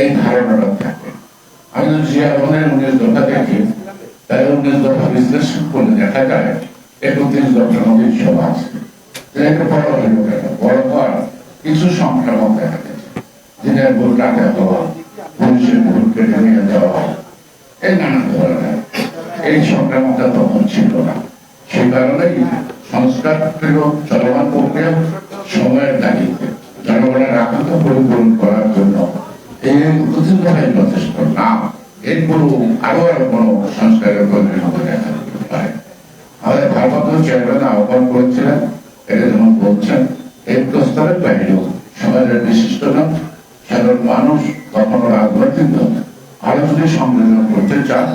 এই ধারণাটা থাকে আমি যদি উনিশ দফা দেখি তাই উনিশ দফা বিশ্লেষণ করলে দেখা যায়, একত্রিশ দফার মধ্যে সব আছে। বড় বড় কিছু সংক্রামক দেখা গেছে দিনের ভোট রাতে হওয়া পুলিশের ভোট কেটে নিয়ে এই নানা ধরনের। এই সংক্রামকটা তখন ছিল না। সেই কারণেই সংস্কার চলমান প্রক্রিয়া সময়ের দাবিতে জনগণের আকাঙ্ক্ষা পরিপূরণ করার জন্য এই যথেষ্ট না এরপরও আরও আরও কোনো সংস্কারের প্রয়োজন ভারপ্রাপ্ত চেয়ারম্যান আহ্বান করেছিলেন এটা যেমন বলছেন এই প্রস্তাবের বাইরেও সমাজের বিশিষ্টজন সাধারণ মানুষ কখনো রাজনৈতিক দল যদি সংযোজন করতে চান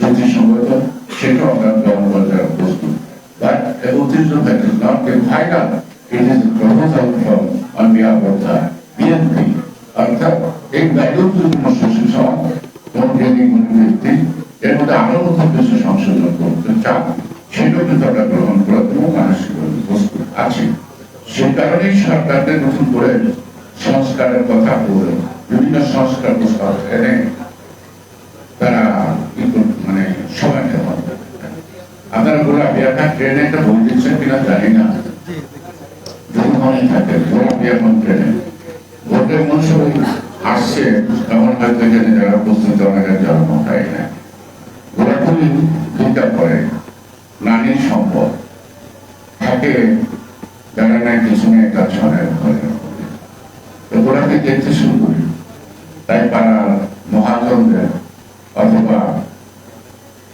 যুক্তিসঙ্গত সেটাও আমরা গ্রহণ করতে প্রস্তুত But the ঐতিহ্য that is not the final, it is a proposal from on behalf BNP. অর্থাৎ এই বাইরেও যদি মস্তিষ্ক সমাজ কোন ব্যক্তি মধ্যে আরও সংশোধন করতে চান সেটাও কিন্তু আমরা গ্রহণ করার জন্য প্রস্তুত আছি সেই কারণেই সরকারকে নতুন করে সংস্কারের কথা বলে বিভিন্ন সংস্কার প্রস্তাব এনে তারা মানে সময় দেওয়া আপনারা গোলাপি একটা ট্রেনে একটা বই দিচ্ছেন কিনা জানি না থাকে গোলাপি এখন ভোটের মঞ্চ আসছে তখন হয়তো এখানে যারা উপস্থিত অনেকের জন্ম হয় না গোলাপি দুইটা পরে নানির সম্পদ থাকে যারা নাই কিছু তার ছড়ায় ঘরে তো গোলাপি দেখতে শুরু করি তাই পাড়ার মহাজনদের অথবা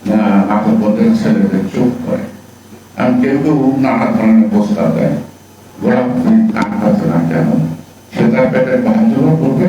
না নাগরপদের ছেলেদের চুপ করে আর কেউ কেউ নানা ধরনের প্রস্তাব দেয় গোলাপ না সে তার পেটের বাহাজুরও করবে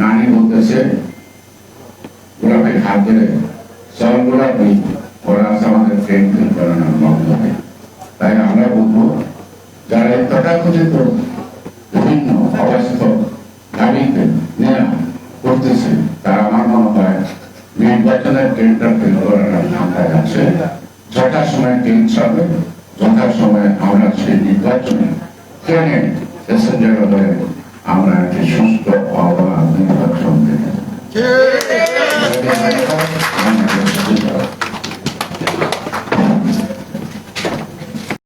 নানি বলতেছে গোলাপি হাত ধরে চল গোলাপি ওরা আছে আমাদের ট্রেন ফেল করে না বন্ধ হয় তাই আমরা বলব, যারা তথাকথিত বিভিন্ন অবাস্তব দাবিতে নিয়ে করতেছে, তারা আমার মনে হয় নির্বাচনের ট্রেনটা ফেল করার আশঙ্কায় আছে যথা সময় ট্রেন ছাড়বে যথা সময় আমরা সেই নির্বাচনে ট্রেনে প্যাসেঞ্জার হয়ে আমরা একটি সুস্থ অবাধ নির্বাচন দেখে